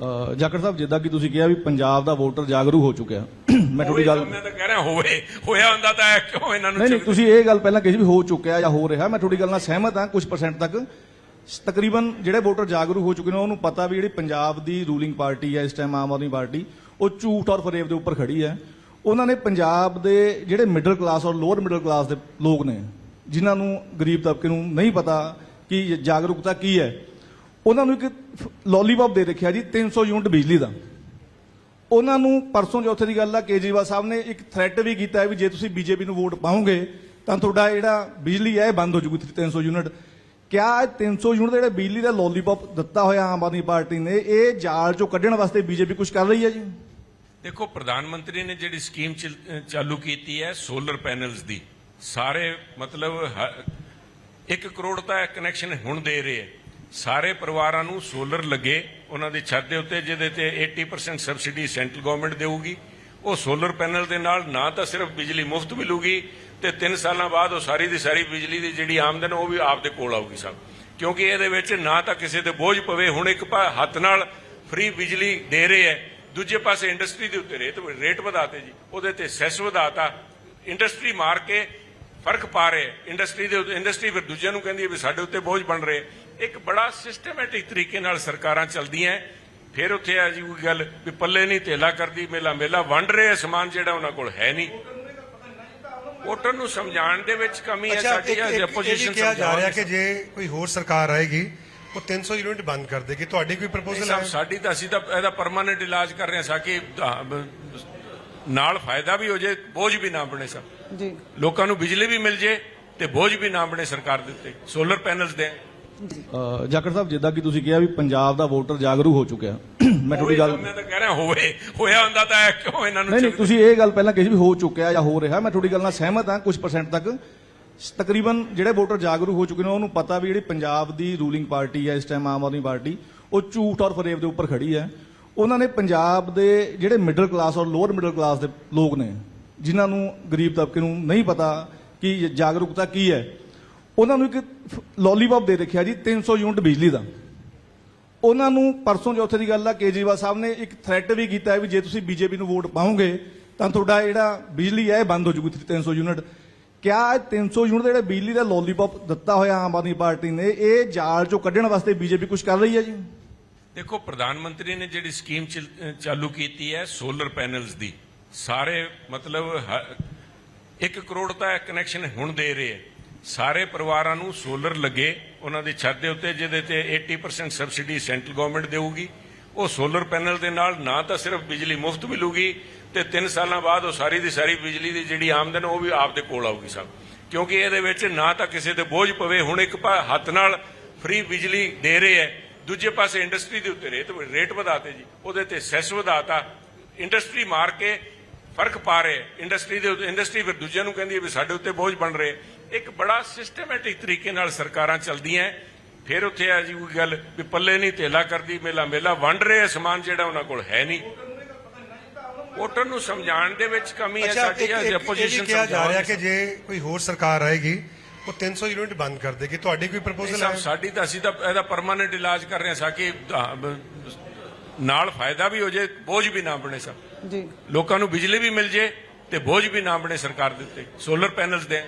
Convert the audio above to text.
ਜਾਖੜ ਸਾਹਿਬ ਜਿੱਦਾਂ ਕਿ ਤੁਸੀਂ ਕਿਹਾ ਵੀ ਪੰਜਾਬ ਦਾ ਵੋਟਰ ਜਾਗਰੂਕ ਹੋ ਚੁੱਕਿਆ ਮੈਂ ਤੁਹਾਡੀ ਗੱਲ ਮੈਂ ਤਾਂ ਕਹਿ ਰਿਹਾ ਹੋਵੇ ਹੋਇਆ ਹੁੰਦਾ ਤਾਂ ਕਿਉਂ ਇਹਨਾਂ ਨੂੰ ਨਹੀਂ ਨਹੀਂ? ਤੁਸੀਂ ਇਹ ਗੱਲ ਪਹਿਲਾਂ ਕਹੀ ਸੀ ਵੀ ਹੋ ਚੁੱਕਿਆ ਜਾਂ ਹੋ ਰਿਹਾ ਮੈਂ ਤੁਹਾਡੀ ਗੱਲ ਨਾਲ ਸਹਿਮਤ ਹਾਂ ਕੁਝ ਪਰਸੈਂਟ ਤੱਕ ਤਕਰੀਬਨ ਜਿਹੜੇ ਵੋਟਰ ਜਾਗਰੂਕ ਹੋ ਚੁੱਕੇ ਨੇ ਉਹਨੂੰ ਪਤਾ ਵੀ ਜਿਹੜੀ ਪੰਜਾਬ ਦੀ ਰੂਲਿੰਗ ਪਾਰਟੀ ਹੈ ਇਸ ਟਾਈਮ ਆਮ ਆਦਮੀ ਪਾਰਟੀ ਉਹ ਝੂਠ ਔਰ ਫਰੇਬ ਦੇ ਉੱਪਰ ਖੜੀ ਹੈ ਉਹਨਾਂ ਨੇ ਪੰਜਾਬ ਦੇ ਜਿਹੜੇ ਮਿਡਲ ਕਲਾਸ ਔਰ ਲੋਅਰ ਮਿਡਲ ਕਲਾਸ ਦੇ ਲੋਕ ਨੇ ਜਿਨ੍ਹਾਂ ਨੂੰ ਗਰੀਬ ਤਬਕੇ ਨੂੰ ਨਹੀਂ ਪਤਾ ਕਿ ਜਾਗਰੂਕਤਾ ਕੀ ਹੈ ਉਹਨਾਂ ਨੂੰ ਇੱਕ ਲੋਲੀਪੌਪ ਦੇ ਰੱਖਿਆ ਜੀ 300 ਯੂਨਿਟ ਬਿਜਲੀ ਦਾ। ਉਹਨਾਂ ਨੂੰ ਪਰਸੋਂ ਚੌਥੇ ਦੀ ਗੱਲ ਆ, ਕੇਜਰੀਵਾਲ ਸਾਹਿਬ ਨੇ ਇੱਕ ਥ੍ਰੈਟ ਵੀ ਕੀਤਾ ਵੀ ਜੇ ਤੁਸੀਂ ਬੀਜੇਪੀ ਨੂੰ ਵੋਟ ਪਾਓਗੇ, ਤਾਂ ਤੁਹਾਡਾ ਜਿਹੜਾ ਬਿਜਲੀ ਹੈ ਇਹ ਬੰਦ ਹੋ ਜੂਗੀ 300 ਯੂਨਿਟ। ਕਿਆ ਇਹ 300 ਯੂਨਿਟ ਜਿਹੜਾ ਬਿਜਲੀ ਦਾ ਲੋਲੀਪੌਪ ਦਿੱਤਾ ਹੋਇਆ ਆਮ ਆਦਮੀ ਪਾਰਟੀ ਨੇ, ਇਹ ਜਾਲ ਚੋਂ ਕੱਢਣ ਵਾਸਤੇ ਬੀਜੇਪੀ ਕੁਝ ਕਰ ਰਹੀ ਹੈ ਜੀ? ਦੇਖੋ, ਪ੍ਰਧਾਨ ਮੰਤਰੀ ਨੇ ਜਿਹੜੀ ਸਕੀਮ ਚਾਲੂ ਕੀਤੀ ਹੈ ਸੋਲਰ ਪੈਨਲਸ ਦੀ, ਸਾਰੇ ਮਤਲਬ 1 ਕਰੋੜ ਦਾ ਕਨੈਕਸ਼ਨ ਹੁਣ ਦੇ ਰਹੇ ਹੈ। ਸਾਰੇ ਪਰਿਵਾਰਾਂ ਨੂੰ ਸੋਲਰ ਲੱਗੇ ਉਹਨਾਂ ਦੀ ਛੱਤ ਦੇ ਉੱਤੇ, ਜਿਹਦੇ ਤੇ 80% ਸਬਸਿਡੀ ਸੈਂਟਰਲ ਗਵਰਨਮੈਂਟ ਦੇਊਗੀ। ਉਹ ਸੋਲਰ ਪੈਨਲ ਦੇ ਨਾਲ ਨਾ ਤਾਂ ਸਿਰਫ ਬਿਜਲੀ ਮੁਫਤ ਮਿਲੂਗੀ ਤੇ 3 ਸਾਲਾਂ ਬਾਅਦ ਉਹ ਸਾਰੀ ਦੀ ਸਾਰੀ ਬਿਜਲੀ ਦੀ ਜਿਹੜੀ ਆਮਦਨ, ਉਹ ਵੀ ਆਪਦੇ ਕੋਲ ਆਊਗੀ ਸਭ। ਕਿਉਂਕਿ ਇਹਦੇ ਵਿੱਚ ਨਾ ਤਾਂ ਕਿਸੇ ਤੇ ਬੋਝ ਪਵੇ, ਹੁਣ ਇੱਕ ਹੱਥ ਨਾਲ ਫ੍ਰੀ ਬਿਜਲੀ ਦੇ ਰਹੇ ਹੈ। ਦੂਜੇ ਪਾਸੇ ਇੰਡਸਟਰੀ ਦੇ ਉੱਤੇ ਰੇਟ ਰੇਟ ਵਧਾਤੇ ਜੀ, ਉਹਦੇ ਤੇ ਸੈਸ ਵਧਾਤਾ। ਇੰਡਸਟਰੀ ਮਾਰ ਕੇ ਫ਼ਰਕ ਪਾ ਰਹੇ ਇੰਡਸਟਰੀ ਦੇ ਇੰਡਸਟਰੀ ਫਿਰ ਦੂਜਿਆਂ ਨੂੰ ਕਹਿੰਦੀ ਹੈ ਵੀ ਸਾਡੇ ਉੱਤੇ ਬੋਝ ਬਣ ਰਹੇ ਇੱਕ ਬੜਾ ਸਿਸਟਮੈਟਿਕ ਤਰੀਕੇ ਨਾਲ ਸਰਕਾਰਾਂ ਚੱਲਦੀਆਂ। ਫਿਰ ਉੱਥੇ ਆ ਜੀ ਕੋਈ ਗੱਲ ਵੀ ਪੱਲੇ ਨਹੀਂ ਤੇਲਾ ਕਰਦੀ ਮੇਲਾ ਮੇਲਾ ਵੰਡ ਰਹੇ ਸਮਾਨ ਜਿਹੜਾ ਉਹਨਾਂ ਕੋਲ ਹੈ ਨਹੀਂ। ਵੋਟਰ ਨੂੰ ਸਮਝਾਉਣ ਦੇ ਵਿੱਚ ਕਮੀ ਹੈ ਸਾਡੀ ਵੀ ਆਪੋਜੀਸ਼ਨ ਕਿਹਾ ਜਾ ਰਿਹਾ ਕਿ ਜੇ ਕੋਈ ਹੋਰ ਸਰਕਾਰ ਆਏਗੀ ਉਹ 300 ਯੂਨਿਟ ਬੰਦ ਕਰ ਦੇਗੀ। ਤੁਹਾਡੀ ਕੋਈ ਪ੍ਰਪੋਜ਼ਲ ਹੈ? ਸਾਡੀ ਤਾਂ ਅਸੀਂ ਤਾਂ ਇਹਦਾ ਪਰਮਾਨੈਂਟ ਇਲਾਜ ਕਰ ਰਹੇ ਹਾਂ ਸਾਕੀ ਨਾਲ ਫਾਇਦਾ ਵੀ ਹੋ ਜੇ ਬੋਝ ਵੀ ਨਾ ਬਣੇ ਜੀ। ਲੋਕਾਂ ਨੂੰ ਬਿਜਲੀ ਵੀ ਮਿਲ ਜੇ ਤੇ ਬੋਝ ਵੀ ਨਾ ਬਣੇ ਸਰਕਾਰ ਦੇ ਉੱਤੇ। ਸੋਲਰ ਪੈਨਲਸ ਦੇ। ਜਾਖੜ ਸਾਹਿਬ ਜਿੱਦਾਂ ਕਿ ਤੁਸੀਂ ਕਿਹਾ ਵੀ ਪੰਜਾਬ ਦਾ ਵੋਟਰ ਜਾਗਰੂਕ ਹੋ ਚੁੱਕਿਆ। ਮੈਂ ਤੁਹਾਡੀ ਗੱਲ ਮੈਂ ਤਾਂ ਕਹਿ ਰਿਹਾ ਹੋਵੇ। ਹੋਇਆ ਹੁੰਦਾ ਤਾਂ ਕਿਉਂ ਇਹਨਾਂ ਨੂੰ ਨਹੀਂ? ਤੁਸੀਂ ਇਹ ਗੱਲ ਪਹਿਲਾਂ ਕਹੀ ਸੀ ਵੀ ਹੋ ਚੁੱਕਿਆ ਜਾਂ ਹੋ ਰਿਹਾ। ਮੈਂ ਤੁਹਾਡੀ ਗੱਲ ਨਾਲ ਸਹਿਮਤ ਹਾਂ ਕੁਝ ਪਰਸੈਂਟ ਤੱਕ। ਤਕਰੀਬਨ ਜਿਹੜੇ ਵੋਟਰ ਜਾਗਰੂਕ ਹੋ ਚੁੱਕੇ ਨੇ ਉਹਨੂੰ ਪਤਾ ਵੀ ਜਿਹੜੀ ਪੰਜਾਬ ਦੀ ਰੂਲਿੰਗ ਪਾਰਟੀ ਹੈ ਇਸ ਟਾਈਮ ਆਮ ਆਦਮੀ ਪਾਰਟੀ ਉਹ ਝੂਠ ਔਰ ਫਰੇਬ ਦੇ ਉੱਪਰ ਖੜੀ ਹੈ। ਉਹਨਾਂ ਨੇ ਪੰਜਾਬ ਦੇ ਜਿਹੜੇ ਮਿਡਲ ਕਲਾਸ ਔਰ ਲੋਅਰ ਮਿਡਲ ਕਲਾਸ ਦੇ ਲੋਕ ਨੇ ਜਿਨ੍ਹਾਂ ਨੂੰ ਗਰੀਬ ਤਬਕੇ ਨੂੰ ਨਹੀਂ ਪਤਾ ਕਿ ਜਾਗਰੂਕਤਾ ਕੀ ਹੈ ਉਹਨਾਂ ਨੂੰ ਇੱਕ ਲੋਲੀਪੌਪ ਦੇ ਰੱਖਿਆ ਜੀ 300 ਯੂਨਿਟ ਬਿਜਲੀ ਦਾ। ਉਹਨਾਂ ਨੂੰ ਪਰਸੋਂ ਚੌਥੇ ਦੀ ਗੱਲ ਆ, ਕੇਜਰੀਵਾਲ ਸਾਹਿਬ ਨੇ ਇੱਕ ਥ੍ਰੈਟ ਵੀ ਕੀਤਾ ਹੈ ਵੀ ਜੇ ਤੁਸੀਂ ਬੀਜੇਪੀ ਨੂੰ ਵੋਟ ਪਾਓਗੇ, ਤਾਂ ਤੁਹਾਡਾ ਜਿਹੜਾ ਬਿਜਲੀ ਹੈ ਇਹ ਬੰਦ ਹੋ ਜੂਗੀ 300 ਯੂਨਿਟ। ਕਿਆ ਇਹ 300 ਯੂਨਿਟ ਜਿਹੜਾ ਬਿਜਲੀ ਦਾ ਲੋਲੀਪੌਪ ਦਿੱਤਾ ਹੋਇਆ ਆਮ ਆਦਮੀ ਪਾਰਟੀ ਨੇ, ਇਹ ਜਾਲ ਚੋਂ ਕੱਢਣ ਵਾਸਤੇ ਬੀਜੇਪੀ ਕੁਝ ਕਰ ਰਹੀ ਹੈ ਜੀ? ਦੇਖੋ, ਪ੍ਰਧਾਨ ਮੰਤਰੀ ਨੇ ਜਿਹੜੀ ਸਕੀਮ ਚਾਲੂ ਕੀਤੀ ਹੈ ਸੋਲਰ ਪੈਨਲਸ ਦੀ, ਸਾਰੇ ਮਤਲਬ 1 ਕਰੋੜ ਦਾ ਕਨੈਕਸ਼ਨ ਹੁਣ ਦੇ ਰਹੇ ਹੈ। ਸਾਰੇ ਪਰਿਵਾਰਾਂ ਨੂੰ ਸੋਲਰ ਲੱਗੇ, ਉਹਨਾਂ ਦੀ ਛੱਤ ਦੇ ਉੱਤੇ, ਜਿਹਦੇ ਤੇ 80% ਸਬਸਿਡੀ ਸੈਂਟਰਲ ਗਵਰਨਮੈਂਟ ਦੇਊਗੀ। ਉਹ ਸੋਲਰ ਪੈਨਲ ਦੇ ਨਾਲ ਨਾ ਤਾਂ ਸਿਰਫ ਬਿਜਲੀ ਮੁਫਤ ਮਿਲੂਗੀ ਤੇ 3 ਸਾਲਾਂ ਬਾਅਦ ਉਹ ਸਾਰੀ ਦੀ ਸਾਰੀ ਬਿਜਲੀ ਦੀ ਜਿਹੜੀ ਆਮਦਨ, ਉਹ ਵੀ ਆਪਦੇ ਕੋਲ ਆਊਗੀ ਸਭ। ਕਿਉਂਕਿ ਇਹਦੇ ਵਿੱਚ ਨਾ ਤਾਂ ਕਿਸੇ ਤੇ ਬੋਝ ਪਵੇ, ਹੁਣ ਇੱਕ ਹੱਥ ਨਾਲ ਫ੍ਰੀ ਬਿਜਲੀ ਦੇ ਰਹੇ ਹੈ, ਦੂਜੇ ਪਾਸੇ ਇੰਡਸਟਰੀ ਦੇ ਉੱਤੇ ਰੇਟ ਰੇਟ ਵਧਾਤੇ ਜੀ, ਉਹਦੇ ਤੇ ਸੈਸ ਵਧਾਤਾ ਇੰਡਸਟਰੀ ਮਾਰ ਕੇ ਫ਼ਰਕ ਪਾ ਰਹੇ ਇੰਡਸਟਰੀ ਦੇ ਇੰਡਸਟਰੀ ਫਿਰ ਦੂਜਿਆਂ ਨੂੰ ਕਹਿੰਦੀ ਹੈ ਵੀ ਸਾਡੇ ਉੱਤੇ ਬੋਝ ਬਣ ਰਹੇ ਇੱਕ ਬੜਾ ਸਿਸਟਮੈਟਿਕ ਤਰੀਕੇ ਨਾਲ ਸਰਕਾਰਾਂ ਚੱਲਦੀਆਂ। ਫਿਰ ਉੱਥੇ ਆ ਜੀ ਕੋਈ ਗੱਲ ਵੀ ਪੱਲੇ ਨਹੀਂ ਤੇਲਾ ਕਰਦੀ ਮੇਲਾ ਮੇਲਾ ਵੰਡ ਰਹੇ ਆ ਸਮਾਨ ਜਿਹੜਾ ਉਹਨਾਂ ਕੋਲ ਹੈ ਨਹੀਂ। ਵੋਟਰ ਨੂੰ ਸਮਝਾਉਣ ਦੇ ਵਿੱਚ ਕਮੀ ਹੈ ਸਾਡੀ ਵੀ ਆਪੋਜੀਸ਼ਨ ਕਿਹਾ ਜਾ ਰਿਹਾ ਕਿ ਜੇ ਕੋਈ ਹੋਰ ਸਰਕਾਰ ਆਏਗੀ ਉਹ 300 ਯੂਨਿਟ ਬੰਦ ਕਰ ਦੇਗੀ। ਤੁਹਾਡੀ ਕੋਈ ਪ੍ਰਪੋਜ਼ਲ ਹੈ? ਸਾਡੀ ਤਾਂ ਅਸੀਂ ਤਾਂ ਇਹਦਾ ਪਰਮਾਨੈਂਟ ਇਲਾਜ ਕਰ ਰਹੇ ਹਾਂ ਸਾਕੀ ਨਾਲ ਫਾਇਦਾ ਵੀ ਹੋ ਜੇ ਬੋਝ ਵੀ ਨਾ ਬਣੇ ਸਭ ਜੀ। ਲੋਕਾਂ ਨੂੰ ਬਿਜਲੀ ਵੀ ਮਿਲ ਜੇ ਤੇ ਬੋਝ ਵੀ ਨਾ ਬਣੇ ਸਰਕਾਰ ਦੇ ਉੱਤੇ। ਸੋਲਰ ਪੈਨਲਸ ਦੇ।